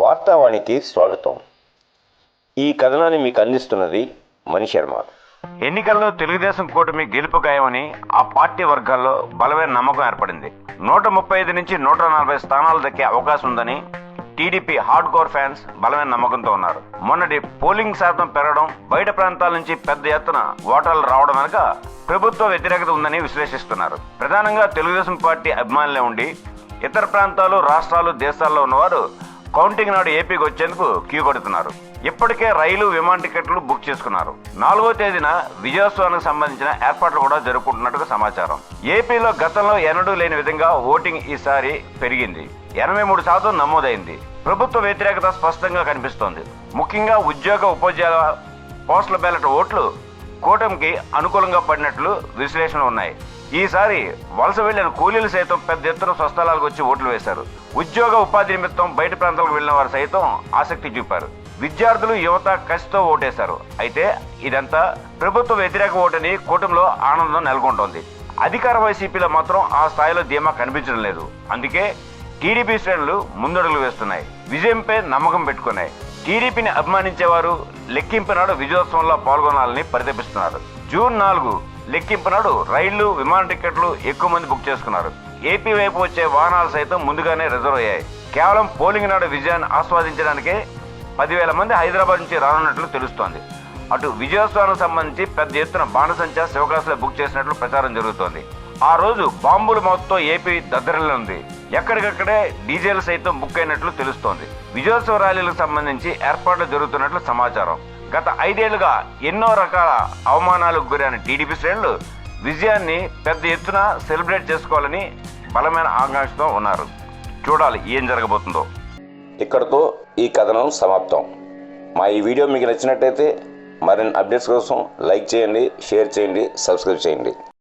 వార్తావాణికి స్వాగతం. ఈ కథనాన్ని మీకు అందిస్తున్నది మణి శర్మ. ఎన్నికల్లో తెలుగుదేశం కూటమి గెలుపు ఖాయమని ఆ పార్టీ వర్గాల్లో బలమైన నమ్మకం ఏర్పడింది. నూట ముప్పై ఐదు నుంచి నూట నలభై స్థానాలు దక్కే అవకాశం ఉందని టీడీపీ హార్డ్ కోర్ ఫ్యాన్స్ బలమైన నమ్మకంతో ఉన్నారు. మొన్నటి పోలింగ్ శాతం పెరగడం బయట ప్రాంతాల నుంచి పెద్ద ఎత్తున ఓటర్లు రావడం వెనుక ప్రభుత్వ వ్యతిరేకత ఉందని విశ్లేషిస్తున్నారు. ప్రధానంగా తెలుగుదేశం పార్టీ అభిమానులే ఉండి ఇతర ప్రాంతాలు రాష్ట్రాలు దేశాల్లో ఉన్నవారు కౌంటింగ్ నాడు ఏపీకి వచ్చేందుకు క్యూ కడుతున్నారు. ఇప్పటికే రైలు విమాన టికెట్లు బుక్ చేసుకున్నారు. నాలుగో తేదీన విజయోత్సవానికి సంబంధించిన ఏర్పాట్లు కూడా జరుపుకుంటున్నట్టుగా సమాచారం. ఏపీలో గతంలో ఎన్నడూ లేని విధంగా ఓటింగ్ ఈసారి పెరిగింది. ఎనభై మూడు శాతం నమోదైంది. ప్రభుత్వ వ్యతిరేకత స్పష్టంగా కనిపిస్తోంది. ముఖ్యంగా ఉద్యోగ ఉపాధ్యాయుల పోస్టల్ బ్యాలెట్ ఓట్లు కూటమికి అనుకూలంగా పడినట్లు విశ్లేషణలు ఉన్నాయి. ఈసారి వలస వెళ్ళిన కూలీలు సైతం పెద్ద ఎత్తున స్వస్థలాలకు వచ్చి ఓట్లు వేశారు. ఉద్యోగ ఉపాధి నిమిత్తం బయట ప్రాంతాలకు వెళ్ళిన వారు సైతం ఆసక్తి చూపారు. విద్యార్థులు యువత కసితో ఓటేశారు. అయితే ఇదంతా ప్రభుత్వ వ్యతిరేక ఓటని కూటమిలో ఆనందం నెలకొంటోంది. అధికార వైసీపీలో మాత్రం ఆ స్థాయిలో ధీమా కనిపించడం లేదు. అందుకే టీడీపీ శ్రేణులు ముందడుగులు వేస్తున్నాయి. విజయంపై నమ్మకం పెట్టుకున్నాయి. టీడీపీని అభిమానించేవారు లెక్కింపు నాడు విజయోత్సవంలో పాల్గొనాలని పరితపిస్తున్నారు. జూన్ నాలుగు లెక్కింపు నాడు రైళ్ళు విమాన టికెట్లు ఎక్కువ మంది బుక్ చేసుకున్నారు. ఏపీ వైపు వచ్చే వాహనాలు సైతం ముందుగానే రిజర్వ్ అయ్యాయి. కేవలం పోలింగ్ నాడు విజయాన్ని ఆస్వాదించడానికే పదివేల మంది హైదరాబాద్ నుంచి రానున్నట్లు తెలుస్తోంది. అటు విజయోత్సవానికి సంబంధించి పెద్ద ఎత్తున బాణసంచా శివకాశలో బుక్ చేసినట్లు ప్రచారం జరుగుతోంది. ఆ రోజు బాంబుల మౌత్తో ఏపీ దద్దరిల్లింది ఎక్కడికక్కడే డీజేలు సైతం బుక్ అయినట్లు తెలుస్తోంది. విజయోత్సవ ర్యాలీలకు సంబంధించి ఏర్పాట్లు జరుగుతున్నట్లు సమాచారం. గత ఐదేళ్ళుగా ఎన్నో రకాల అవమానాలకు గురైన టీడీపీ శ్రేణులు విజయాన్ని పెద్ద ఎత్తున సెలబ్రేట్ చేసుకోవాలని బలమైన ఆకాంక్షతో ఉన్నారు. చూడాలి ఏం జరగబోతుందో. ఇక్కడతో ఈ కథనం సమాప్తం. మా ఈ వీడియో మీకు నచ్చినట్టయితే మరిన్ని అప్డేట్స్ కోసం లైక్ చేయండి షేర్ చేయండి సబ్స్క్రైబ్ చేయండి.